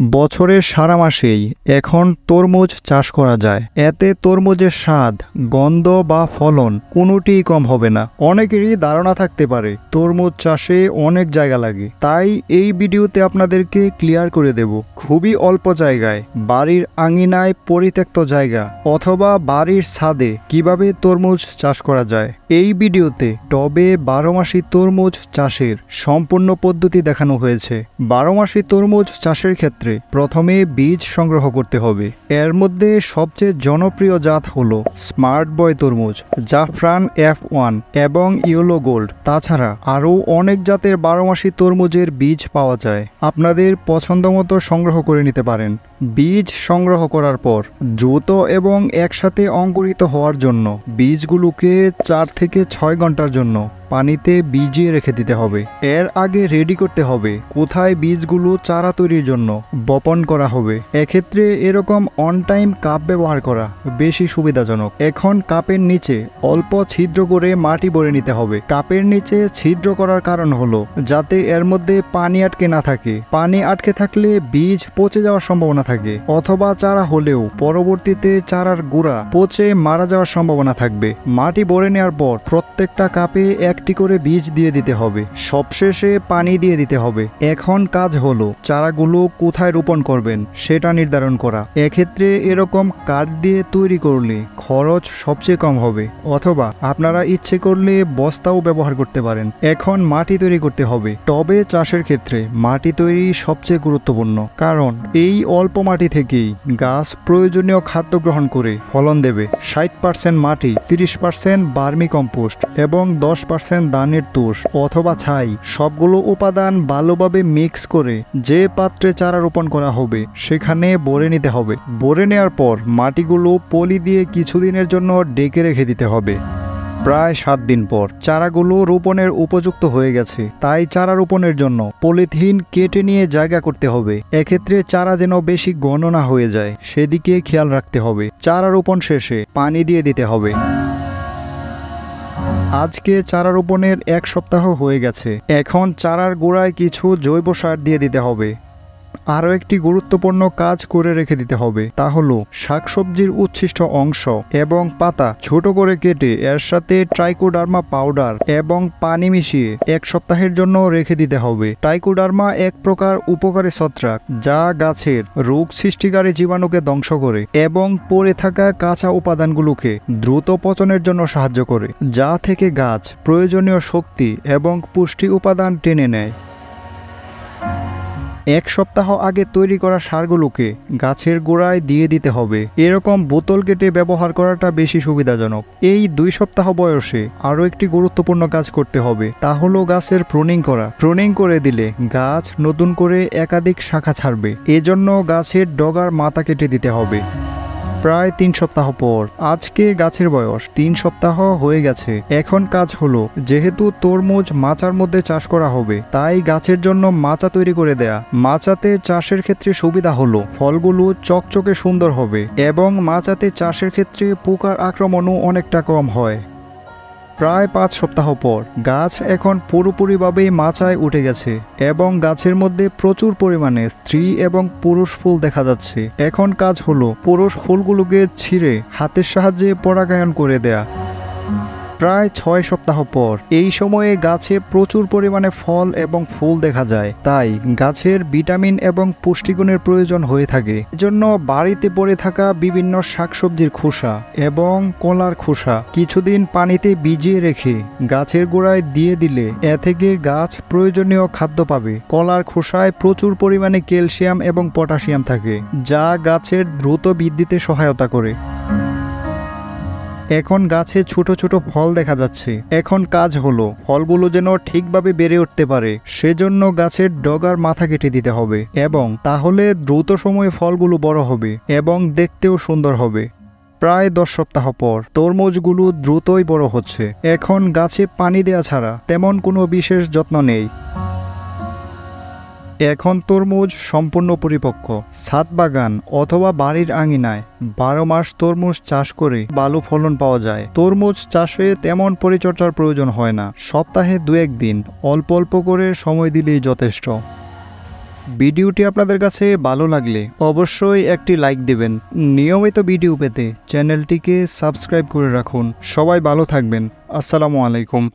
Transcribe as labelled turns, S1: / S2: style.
S1: বছরের সারা মাসেই এখন তরমুজ চাষ করা যায়। এতে তরমুজের স্বাদ, গন্ধ বা ফলন কোনোটিই কম হবে না। অনেকেরই ধারণা থাকতে পারে, তরমুজ চাষে অনেক জায়গা লাগে। তাই এই ভিডিওতে আপনাদেরকে ক্লিয়ার করে দেব। খুবই অল্প জায়গায়, বাড়ির আঙিনায় পরিত্যক্ত জায়গা অথবা বাড়ির ছাদে কীভাবে তরমুজ চাষ করা যায়। এই ভিডিওতে টবে বারো মাসি তরমুজ চাষের সম্পূর্ণ পদ্ধতি দেখানো হয়েছে। বারো মাসি তরমুজ চাষের ক্ষেত্রে প্রথমে বীজ সংগ্রহ করতে হবে। এর মধ্যে সবচেয়ে জনপ্রিয় জাত হল স্মার্ট বয় তরমুজ, জাফরান এফ ওয়ান এবং ইয়েলো গোল্ড। তাছাড়া আরও অনেক জাতের বারো মাসি তরমুজের বীজ পাওয়া যায়। আপনাদের পছন্দ মতো সংগ্রহ করে নিতে পারেন। বীজ সংগ্রহ করার পর দ্রুত এবং একসাথে অঙ্কুরিত হওয়ার জন্য বীজগুলোকে চার থেকে ছয় ঘণ্টার জন্য। পানিতে ভিজিয়ে রেখে দিতে হবে। এর আগে রেডি করতে হবে কোথায় বীজগুলো চারা তৈরির জন্য বপন করা হবে। এক্ষেত্রে এরকম অন টাইম কাপ ব্যবহার করা বেশি সুবিধাজনক। এখন কাপের নিচে অল্প ছিদ্র করে মাটি ভরে নিতে হবে। কাপের নিচে ছিদ্র করার কারণ হলো যাতে এর মধ্যে পানি আটকে না থাকে। পানি আটকে থাকলে বীজ পচে যাওয়ার সম্ভাবনা থাকে, অথবা চারা হলেও পরবর্তীতে চারার গুঁড়া পচে মারা যাওয়ার সম্ভাবনা থাকবে। মাটি ভরে নেওয়ার পর প্রত্যেকটা কাপে একটি করে বীজ দিয়ে দিতে হবে। সবশেষে পানি দিয়ে দিতে হবে। এখন কাজ হলো চারাগুলো কোথায় রোপণ করবেন, সেটা নির্ধারণ করা। এক্ষেত্রে এরকম কাঠ দিয়ে তৈরি করলে খরচ সবচেয়ে কম হবে। অথবা আপনারা ইচ্ছে করলে বস্তাও ব্যবহার করতে পারেন। এখন মাটি তৈরি করতে হবে। টবে চাষের ক্ষেত্রে মাটি তৈরি সবচেয়ে গুরুত্বপূর্ণ। কারণ এই অল্প মাটি থেকেই গাছ প্রয়োজনীয় খাদ্য গ্রহণ করে ফলন দেবে। ষাট পার্সেন্ট মাটি, তিরিশ পার্সেন্ট বার্মি কম্পোস্ট এবং দশ পার্সেন্ট দানের তুষ অথবা ছাই, সবগুলো উপাদান ভালোভাবে মিক্স করে যে পাত্রে চারা রোপণ করা হবে, সেখানে বরে নিতে হবে। বরে নেওয়ার পর মাটিগুলো পলি দিয়ে কিছুদিনের জন্য ডেকে রেখে দিতে হবে। প্রায় সাত দিন পর চারাগুলো রোপণের উপযুক্ত হয়ে গেছে। তাই চারা রোপণের জন্য পলিথিন কেটে নিয়ে জায়গা করতে হবে। এক্ষেত্রে চারা যেন বেশি গণনা হয়ে যায়, সেদিকে খেয়াল রাখতে হবে। চারা রোপণ শেষে পানি দিয়ে দিতে হবে। আজকে চারা রোপণের এক সপ্তাহ হয়ে গেছে। এখন চারার গোড়ায় কিছু জৈব সার দিয়ে দিতে হবে। আরও একটি গুরুত্বপূর্ণ কাজ করে রেখে দিতে হবে, তা হলো শাকসবজির উচ্ছিষ্ট অংশ এবং পাতা ছোট করে কেটে এর সাথে ট্রাইকোডার্মা পাউডার এবং পানি মিশিয়ে এক সপ্তাহের জন্য রেখে দিতে হবে। ট্রাইকোডার্মা এক প্রকার উপকারী ছত্রাক যা গাছের রোগ সৃষ্টিকারী জীবাণুকে ধ্বংস করে এবং পড়ে থাকা কাঁচা উপাদানগুলোকে দ্রুত পচনের জন্য সাহায্য করে, যা থেকে গাছ প্রয়োজনীয় শক্তি এবং পুষ্টি উপাদান টেনে নেয়। এক সপ্তাহ আগে তৈরি করা সারগুলোকে গাছের গোড়ায় দিয়ে দিতে হবে। এরকম বোতল কেটে ব্যবহার করাটা বেশি সুবিধাজনক। এই দুই সপ্তাহ বয়সে আরও একটি গুরুত্বপূর্ণ কাজ করতে হবে, তা হলো গাছের প্রোনিং করা। প্রোনিং করে দিলে গাছ নতুন করে একাধিক শাখা ছাড়বে। এজন্য গাছের ডগার মাথা কেটে দিতে হবে। প্রায় তিন সপ্তাহ পর। আজকে গাছের বয়স, তিন সপ্তাহ হয়ে গেছে। এখন কাজ হলো, যেহেতু তরমুজ মাচার মধ্যে চাষ করা হবে, তাই গাছের জন্য মাচা তৈরি করে দেয়া। মাচাতে চাষের ক্ষেত্রে সুবিধা হলো, ফলগুলো চকচকে সুন্দর হবে এবং মাচাতে চাষের ক্ষেত্রে পোকার আক্রমণও অনেকটা কম হয়। প্রায় পাঁচ সপ্তাহ পর গাছ এখন পুরোপুরিভাবে মাচায় উঠে গেছে এবং গাছের মধ্যে প্রচুর পরিমাণে স্ত্রী এবং পুরুষ ফুল দেখা যাচ্ছে। এখন কাজ হলো পুরুষ ফুলগুলোকে ছিঁড়ে হাতের সাহায্যে পরাগায়ন করে দেয়া। প্রায় ছয় সপ্তাহ পর এই সময়ে গাছে প্রচুর পরিমাণে ফল এবং ফুল দেখা যায়। তাই গাছের ভিটামিন এবং পুষ্টিগুণের প্রয়োজন হয়ে থাকে। এজন্য বাড়িতে পড়ে থাকা বিভিন্ন শাকসবজির খোসা এবং কলার খোসা কিছুদিন পানিতে ভিজিয়ে রেখে গাছের গোড়ায় দিয়ে দিলে এ থেকে গাছ প্রয়োজনীয় খাদ্য পাবে। কলার খোসায় প্রচুর পরিমাণে ক্যালসিয়াম এবং পটাশিয়াম থাকে, যা গাছের দ্রুত বৃদ্ধিতে সহায়তা করে। এখন গাছে ছোট ছোট ফল দেখা যাচ্ছে। এখন কাজ হলো, ফলগুলো যেন ঠিকভাবে বেড়ে উঠতে পারে। সেজন্য গাছের ডগার মাথা কেটে দিতে হবে এবং তাহলে দ্রুত সময়ে ফলগুলো বড় হবে এবং দেখতেও সুন্দর হবে। প্রায় দশ সপ্তাহ পর তরমুজগুলো দ্রুতই বড় হচ্ছে। এখন গাছে পানি দেয়া ছাড়া তেমন কোনো বিশেষ যত্ন নেই। এখন তরমুজ সম্পূর্ণ পরিপক্ক। ছাদ বাগান অথবা বাড়ির আঙিনায় বারো মাস তরমুজ চাষ করে ভালো ফলন পাওয়া যায়। তরমুজ চাষে তেমন পরিচর্যার প্রয়োজন হয় না। সপ্তাহে দু একদিন অল্প অল্প করে সময় দিলেই যথেষ্ট। ভিডিওটি আপনাদের কাছে ভালো লাগলে অবশ্যই একটি লাইক দেবেন। নিয়মিত ভিডিও পেতে চ্যানেলটিকে সাবস্ক্রাইব করে রাখুন। সবাই ভালো থাকবেন। আসসালামু আলাইকুম।